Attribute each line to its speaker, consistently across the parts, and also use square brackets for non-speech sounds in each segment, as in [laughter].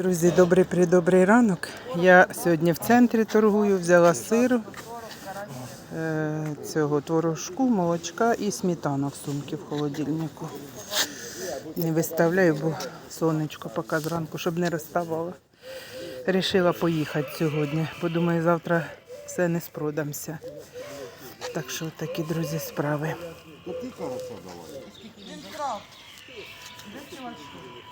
Speaker 1: Друзі, добрий придобрий ранок. Я сьогодні в центрі торгую, взяла сиру, е, цього творожку, молочка і сметанок в сумки в холодильнику. Не виставляю, бо сонечко поки зранку, щоб не розставало. Рішила поїхати сьогодні, бо думаю, завтра все не спродамся. Так що такі, друзі, справи.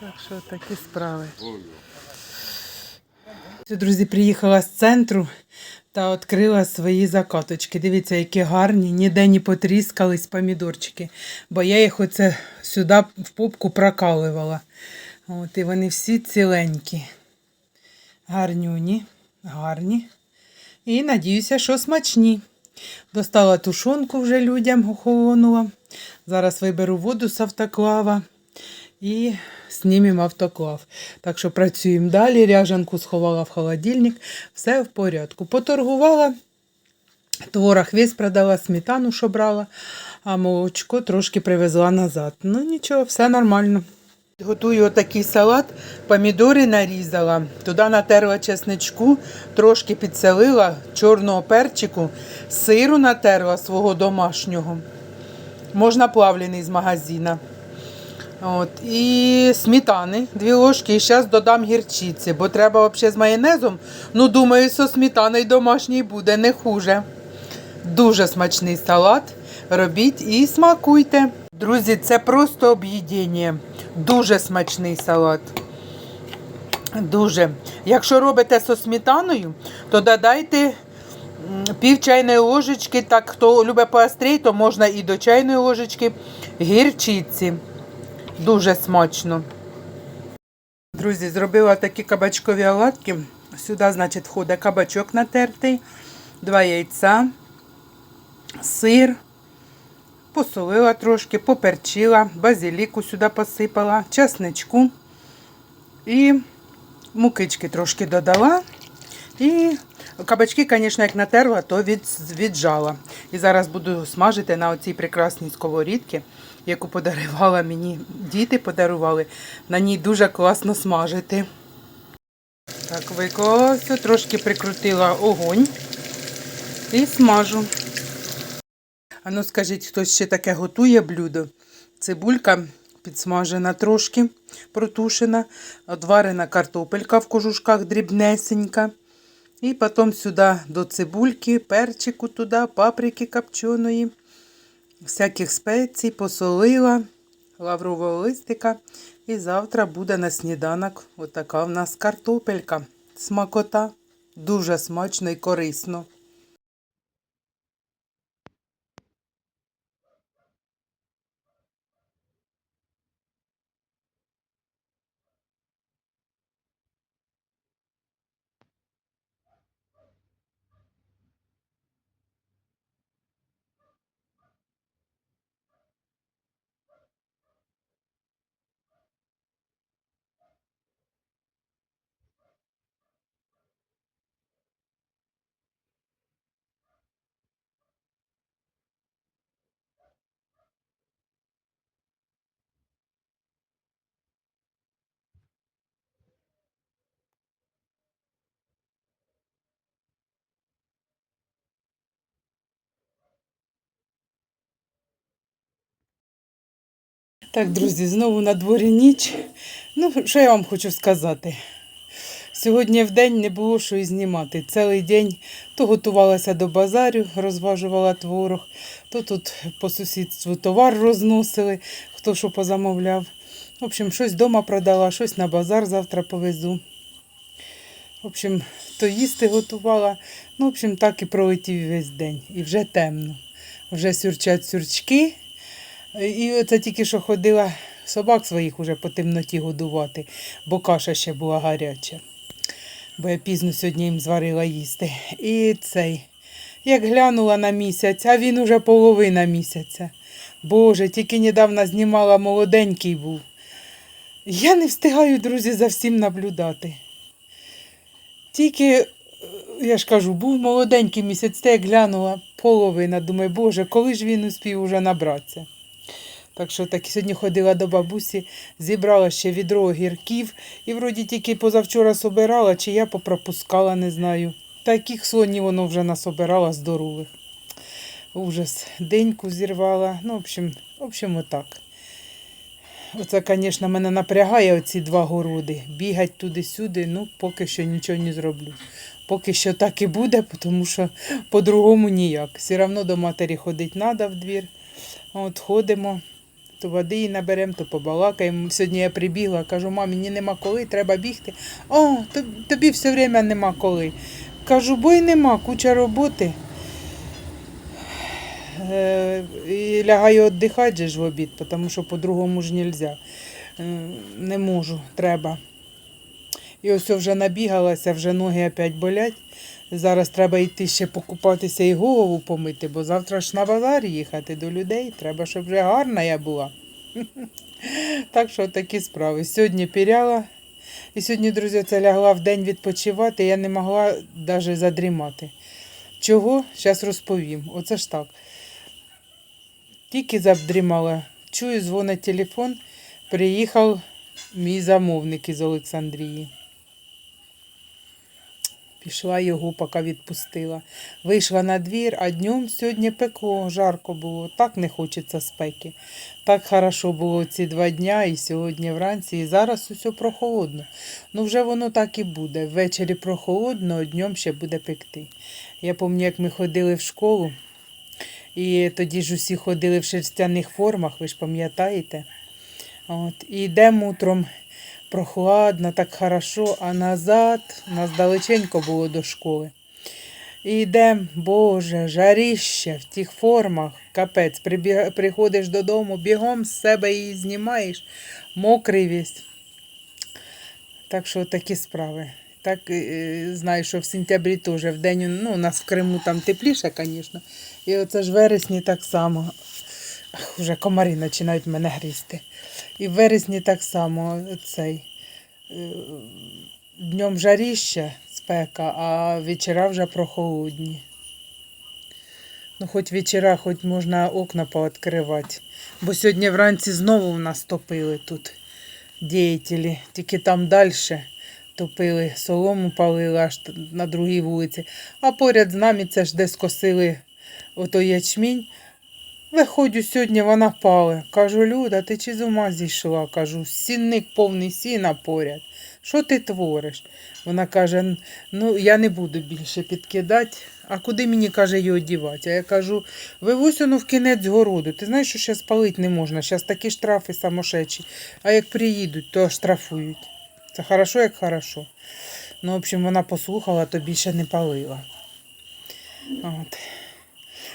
Speaker 1: Так що такі справи. Друзі, приїхала з центру та відкрила свої закаточки. Дивіться, які гарні, ніде не потріскались помідорчики, бо я їх оце сюди в попку прокалувала. От, і вони всі ціленькі. Гарнюні, гарні. І надіюся, що смачні. Достала тушонку вже людям охолонула. Зараз виберу воду з автоклава і знімемо автоклав. Так що працюємо далі. Ряжанку сховала в холодильник, все в порядку. Поторгувала, творог весь продала, сметану, що брала, а молочко трошки привезла назад. Ну нічого, все нормально. Готую отакий салат, помідори нарізала, туди натерла чесничку, трошки підселила чорного перчику, сиру натерла свого домашнього. Можна плавлений з магазина. От, і сметани, дві ложки. І зараз додам гірчиці, бо треба взагалі з майонезом. Ну, думаю, що сметаною домашній буде не хуже. Дуже смачний салат. Робіть і смакуйте. Друзі, це просто об'їдіння. Дуже смачний салат. Дуже. Якщо робите зі сметаною, то додайте пів чайної ложечки. Так, хто любить поострій, то можна і до чайної ложечки гірчиці. Дуже смачно. Друзі, зробила такі кабачкові оладки. Сюди, значить, входить кабачок натертий, два яйця, сир, посолила трошки, поперчила, базиліку сюди посипала, часничку і мукички трошки додала. І кабачки, звісно, як натерла, то від, віджала. І зараз буду смажити на оцій прекрасній сковорідці, яку подарувала мені діти подарували. На ній дуже класно смажити. Так, виклала трошки прикрутила огонь і смажу. А ну скажіть, хтось ще таке готує блюдо? Цибулька підсмажена трошки, протушена, одварена картопелька в кожушках дрібнесенька. І потім сюди до цибульки, перчику туди, паприки копченої, всяких спецій, посолила, лаврового листика. І завтра буде на сніданок отака в нас картопелька. Смакота. Дуже смачно і корисно. Так, друзі, знову на дворі ніч. Ну, що я вам хочу сказати? Сьогодні в день не було що і знімати. Цілий день то готувалася до базарю, розважувала творог, то тут по сусідству товар розносили, хто що позамовляв. В общем, щось вдома продала, щось на базар завтра повезу. В общем, то їсти готувала. Ну, в общем, так і пролетів весь день. І вже темно. Вже сюрчать сюрчки. І це тільки що ходила собак своїх уже по темноті годувати, бо каша ще була гаряча. Бо я пізно сьогодні їм зварила їсти. І цей, як глянула на місяць, а він уже половина місяця. Боже, тільки недавно знімала молоденький був. Я не встигаю, друзі, за всім наблюдати. Тільки, е, я ж кажу, був молоденький місяць, та як глянула половина. Думаю, Боже, коли ж він успів уже набратися. Так що так сьогодні ходила до бабусі, зібрала ще відро огірків і вроді тільки позавчора собирала, чи я попропускала, не знаю. Таких слонів воно вже насобирала здорових. Ужас. Деньку зірвала. Ну, в общем, в общем, отак. Оце, звісно, мене напрягає оці два городи. Бігать туди-сюди, ну, поки що нічого не зроблю. Поки що так і буде, тому що по-другому ніяк. Все одно до матері ходити треба в двір. От ходимо, то води наберемо, то побалакаємо. Сьогодні я прибігла, кажу, мамі, мені нема коли, треба бігти. О, тобі, все время нема коли. Кажу, бо й нема, куча роботи. Е, і лягаю віддихати ж в обід, тому що по-другому ж нельзя. Не можу, треба. І ось вже набігалася, вже ноги опять болять. Зараз треба йти ще покупатися і голову помити, бо завтра ж на базар їхати до людей. Треба, щоб вже гарна я була. [laughs] Так що такі справи. Сьогодні піряла. І сьогодні, друзі, це лягла в день відпочивати, я не могла навіть задрімати. Чого? Зараз розповім. Оце ж так. Тільки задрімала. Чую, дзвонить телефон. Приїхав мій замовник із Олександрії. Пішла його, поки відпустила. Вийшла на двір, а днем сьогодні пекло, жарко було. Так не хочеться спеки. Так хорошо було ці два дня і сьогодні вранці, і зараз усе прохолодно. Ну вже воно так і буде. Ввечері прохолодно, а днем ще буде пекти. Я пам'ятаю, як ми ходили в школу, і тоді ж усі ходили в шерстяних формах, ви ж пам'ятаєте? От, і йдемо утром прохладно, так хорошо, а назад нас далеченько було до школи. І йдемо, Боже, жаріще в тих формах, капець, прибіг, приходиш додому, бігом з себе її знімаєш, мокрий весь. Так що такі справи. Так е, знаю, що в сентябрі теж в день, ну, у нас в Криму там тепліше, звісно. І оце ж вересні так само. Ах, Вже комарі починають мене грізти. І в вересні так само цей. е, Днем жаріще спека, а вечора вже прохолодні. Ну, хоч вечора, хоч можна окна пооткривати. Бо сьогодні вранці знову в нас топили тут діятелі, тільки там далі топили, солому палили аж на другій вулиці. А поряд з нами це ж десь косили ото ячмінь. Виходжу сьогодні, вона пале. Кажу, Люда, ти чи з ума зійшла? Кажу, сінник повний сіна поряд. Що ти твориш? Вона каже: ну я не буду більше підкидати. А куди мені каже його дівати? А я кажу, вивозь воно в кінець городу. Ти знаєш, що зараз палити не можна. Зараз такі штрафи самошечі. А як приїдуть, то штрафують. Це хорошо, як хорошо. Ну, в общем, вона послухала, то більше не палила. От.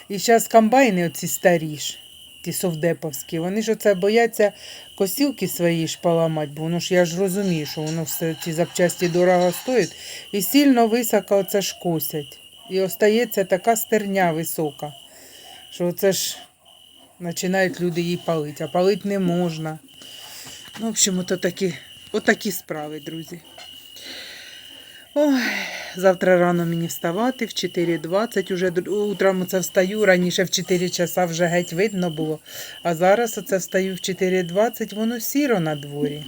Speaker 1: І зараз комбайни оці старі ж, ті совдеповські, вони ж оце бояться косілки свої ж поламати, бо воно ж я ж розумію, що воно все ці запчасті дорого стоїть. І сильно високо оце ж косять. І остається така стерня висока, що оце ж починають люди її палити, а палити не можна. Ну, в общем, ото такі, отакі справи, друзі. Ой, завтра рано мені вставати в 4.20. Уже утром це встаю. Раніше в 4 часа вже геть видно було. А зараз оце встаю в 4.20, воно сіро на дворі.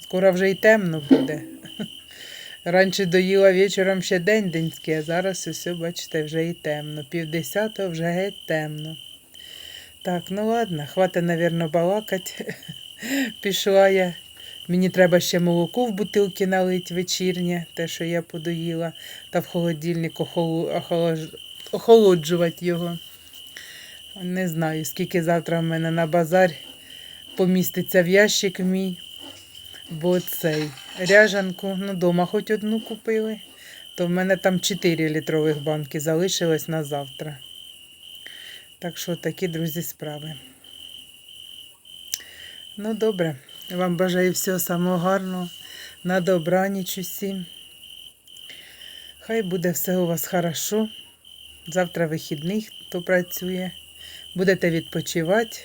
Speaker 1: Скоро вже й темно буде. [laughs] Раніше доїла вечором ще день денський, а зараз усе, бачите, вже і темно. Півдесятого вже геть темно. Так, ну ладно, хватить, навірно, балакати. [laughs] Пішла я. Мені треба ще молоко в бутилки налити вечірнє, те, що я подоїла, та в холодильник охолоджувати його. Не знаю, скільки завтра в мене на базар поміститься в ящик мій. Бо цей ряжанку, ну, дома хоч одну купили, то в мене там 4 літрових банки залишилось на завтра. Так що такі, друзі, справи. Ну, добре. Вам бажаю всього самого гарного. На добраніч усім. Хай буде все у вас хорошо. Завтра вихідний, хто працює. Будете відпочивати.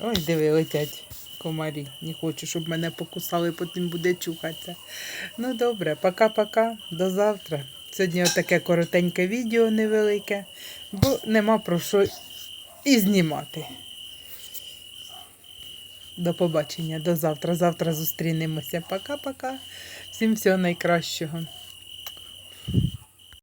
Speaker 1: Ой, диви, летять комарі. Не хочу, щоб мене покусали, потім буде чухатися. Ну добре, пока-пока, до завтра. Сьогодні отаке коротеньке відео невелике, бо нема про що і знімати. До побачення, до завтра. Завтра зустрінемося. Пока-пока. Всім всього найкращого.